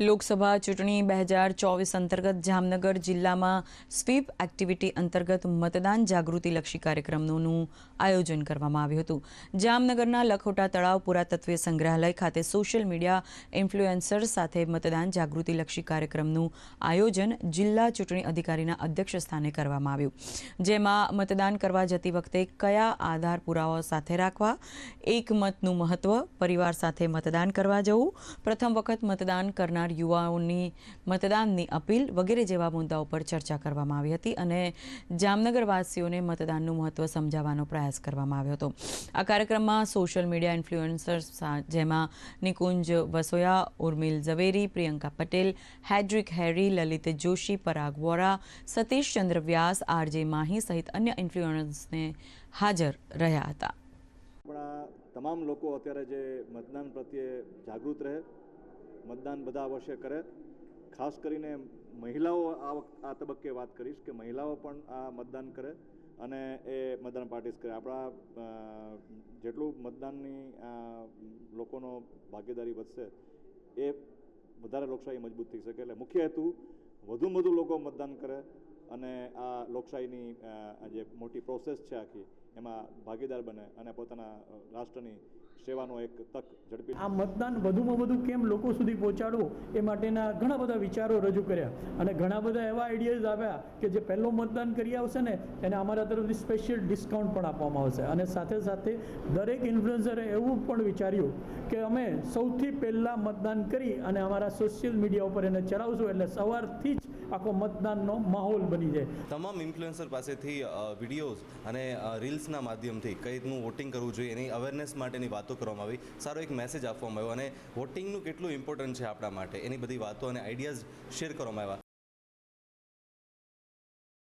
લોકસભા ચૂંટણી બે હજાર ચોવીસ અંતર્ગત જામનગર જિલ્લામાં સ્વીપ એક્ટિવિટી અંતર્ગત મતદાન જાગૃતિલક્ષી કાર્યક્રમનું આયોજન કરવામાં આવ્યું હતું. જામનગરના લખોટા તળાવ પુરાતત્વીય સંગ્રહાલય ખાતે સોશિયલ મીડિયા ઇન્ફ્લુએન્સર સાથે મતદાન જાગૃતિલક્ષી કાર્યક્રમનું આયોજન જિલ્લા ચૂંટણી અધિકારીના અધ્યક્ષ સ્થાને કરવામાં આવ્યું. જેમાં મતદાન કરવા જતી વખતે કયા આધાર પુરાવાઓ સાથે રાખવા, એક મતનું મહત્વ, પરિવાર સાથે મતદાન કરવા જવું, પ્રથમ વખત મતદાન કરનાર યુવાઓની મતદાનની અપીલ વગેરે જેવા મુદ્દાઓ પર ચર્ચા કરવામાં આવી હતી અને જામનગરવાસીઓને મતદાનનું મહત્વ સમજાવવાનો પ્રયાસ કરવામાં આવ્યો હતો. આ કાર્યક્રમમાં સોશિયલ મીડિયા ઇન્ફ્લુએન્સર્સ જેમાં નિકુંજ વસોયા, ઉર્મિલ ઝવેરી, પ્રિયંકા પટેલ, હેડ્રિક હેરી, લલિત જોશી, પરાગ વોરા, સતીશ ચંદ્ર વ્યાસ, આરજે માહી સહિત અન્ય ઇન્ફ્લુએન્સને હાજર રહ્યા હતા. તમામ લોકો અત્યારે જે મતદાન પ્રત્યે જાગૃત રહે મતદાન બધા અવશ્ય કરે. ખાસ કરીને મહિલાઓ આ આ તબક્કે વાત કરીશ કે મહિલાઓ પણ આ મતદાન કરે અને એ મતદાન પાર્ટીસ કરે. આપણા જેટલું મતદાનની લોકોનો ભાગીદારી વધશે, એ વધારે લોકશાહી મજબૂત થઈ શકે. એટલે મુખ્ય હેતુ વધુમાં વધુ લોકો મતદાન કરે અને આ લોકશાહીની જે મોટી પ્રોસેસ છે આખી, એમાં ભાગીદાર બને અને પોતાના રાષ્ટ્રની સેવાનો એક તક ઝડપી આ મતદાન વધુમાં વધુ કેમ લોકો સુધી પહોંચાડવું એ માટેના ઘણા બધા વિચારો રજૂ કર્યા. અને ઘણા બધા એવા આઈડિયાઝ આવ્યા કે જે પહેલો મતદાન કરી આવશે ને એને અમારા તરફથી સ્પેશિયલ ડિસ્કાઉન્ટ પણ આપવામાં આવશે. અને સાથે સાથે દરેક ઇન્ફ્લુએન્સરે એવું પણ વિચાર્યું કે અમે સૌથી પહેલાં મતદાન કરી અને અમારા સોશિયલ મીડિયા ઉપર એને ચલાવશું એટલે સવારથી જ આખો મતદાનનો માહોલ બની જાય. તમામ ઇન્ફ્લુએન્સર પાસેથી વિડીયોઝ અને રીલ્સના માધ્યમથી કઈ રીતનું વોટિંગ કરવું જોઈએ એની અવેરનેસ માટેની વાતો કરવામાં આવી. સારો એક મેસેજ આપવામાં આવ્યો અને વોટિંગનું કેટલું ઇમ્પોર્ટન્ટ છે આપણા માટે? એની બધી વાતો અને આઈડિયાઝ શેર કરવામાં આવ્યા.